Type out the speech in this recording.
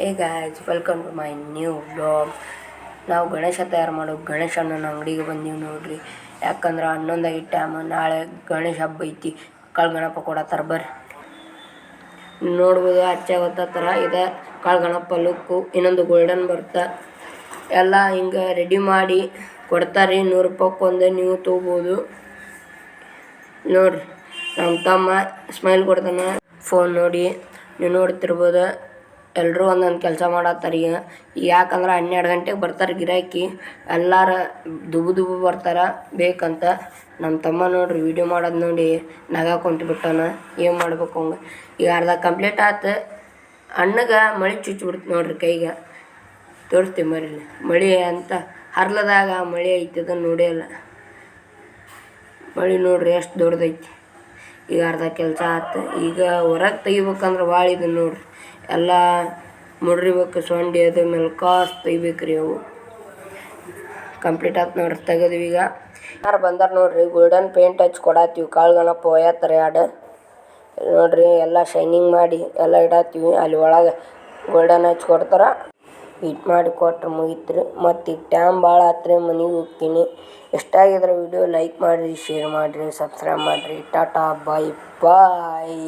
Hey guys welcome to my new blog ನಾವು ಗಣೇಶ ತಯಾರು ಮಾಡೋ ಗಣೇಶ ಅಣ್ಣನ ಅಂಗಡಿಗೆ ಬಂದೀವಿ ನೋಡ್ರಿ. ಯಾಕಂದ್ರೆ ಹನ್ನೊಂದಾಗಿ ಟೈಮ್ ನಾಳೆ ಗಣೇಶ ಹಬ್ಬ ಐತಿ. ಕಾಳು ಗಣಪ ಕೊಡತ್ತಾರ ಬರ್ರಿ. ನೋಡ್ಬೋದು ಅಚ್ಚ ಥರ ಇದೆ. ಕಾಳು ಗಣಪ ಲುಕ್ಕು, ಇನ್ನೊಂದು ಗೋಲ್ಡನ್ ಬರುತ್ತೆ ಎಲ್ಲ ಹಿಂಗೆ ರೆಡಿ ಮಾಡಿ ಕೊಡ್ತಾರೆ ನೂರು ರೂಪಾಯ್ಕೊಂದು ನೀವು ತೊಗೋಬೋದು. ನೋಡ್ರಿ ನಮ್ಮ ತಮ್ಮ ಸ್ಮೈಲ್ ಕೊಡ್ತಾನೆ. ಫೋನ್ ನೋಡಿ, ನೀವು ನೋಡ್ತಿರ್ಬೋದು. ಎಲ್ಲರೂ ಒಂದೊಂದು ಕೆಲಸ ಮಾಡತ್ತಾರ ಈಗ. ಯಾಕಂದ್ರೆ ಹನ್ನೆರಡು ಗಂಟೆಗೆ ಬರ್ತಾರೆ ಗಿರಾಕಿ. ಎಲ್ಲಾರ ದುಬು ದುಬು ಬರ್ತಾರೆ, ಬೇಕಂತ. ನಮ್ಮ ತಮ್ಮ ನೋಡ್ರಿ ವಿಡಿಯೋ ಮಾಡೋದು ನೋಡಿ ನಗಾಕ್ ಬಿಟ್ಟಾನ. ಏನು ಮಾಡ್ಬೇಕು ಹಂಗೆ ಈಗ ಅರ್ಧ ಕಂಪ್ಲೀಟ್ ಆತು. ಅಣ್ಣಗೆ ಮಳೆ ಚುಚ್ಚಿಬಿಡ್ತು ನೋಡ್ರಿ ಕೈಗೆ. ತೋರಿಸ್ತೀವಿ ಮರಿ ಮಳೆ ಅಂತ ಹರ್ಲದಾಗ ಮಳೆ ಐತದ ಅದನ್ನು ನೋಡೇ ಮಳೆ ನೋಡ್ರಿ ಎಷ್ಟು ದೊಡ್ಡದೈತಿ. ಈಗ ಅರ್ಧ ಕೆಲಸ ಆತು. ಈಗ ಹೊರಗೆ ತೆಗಿಬೇಕಂದ್ರೆ ಭಾಳ ಇದು ನೋಡ್ರಿ. ಎಲ್ಲ ಮುಡ್ರಿಬೇಕು ಸೊಂಡಿ ಅದು ಮೆಲ್ಕಾಸ್ ತೆಗಿಬೇಕು ರೀ ಅವು. ಕಂಪ್ಲೀಟ್ ಆಯ್ತು ನೋಡ್ರಿ, ತೆಗೆದ್ವಿ ಈಗ. ಯಾರು ಬಂದಾರ ನೋಡ್ರಿ ಗೋಲ್ಡನ್ ಪೇಂಟ್ ಹಚ್ಚಿ ಕೊಡತ್ತೀವಿ. ಕಾಳು ಗಣಪ ಒಯ್ಯತ್ತಾರೆ ಎರಡು ನೋಡ್ರಿ, ಎಲ್ಲ ಶೈನಿಂಗ್ ಮಾಡಿ ಎಲ್ಲ ಇಡತ್ತೀವಿ. ಅಲ್ಲಿ ಒಳಗೆ ಗೋಲ್ಡನ್ ಹಚ್ಚಿ ಕೊಡ್ತಾರ. ಇಟ್ ಮಾಡಿ ಕೊಟ್ರೆ ಮುಗೀತ್ರಿ. ಮತ್ತು ಈಗ ಟೈಮ್ ಭಾಳ ಆತ್ರಿ ಮನೆಗೆ ಹೋಗ್ತೀನಿ. ಇಷ್ಟ ಆಗಿದ್ರೆ ವಿಡಿಯೋ ಲೈಕ್ ಮಾಡಿರಿ ಶೇರ್ ಮಾಡಿರಿ ಸಬ್ಸ್ಕ್ರೈಬ್ ಮಾಡಿರಿ. ಟಾಟಾ ಬಾಯ್ ಬಾಯ್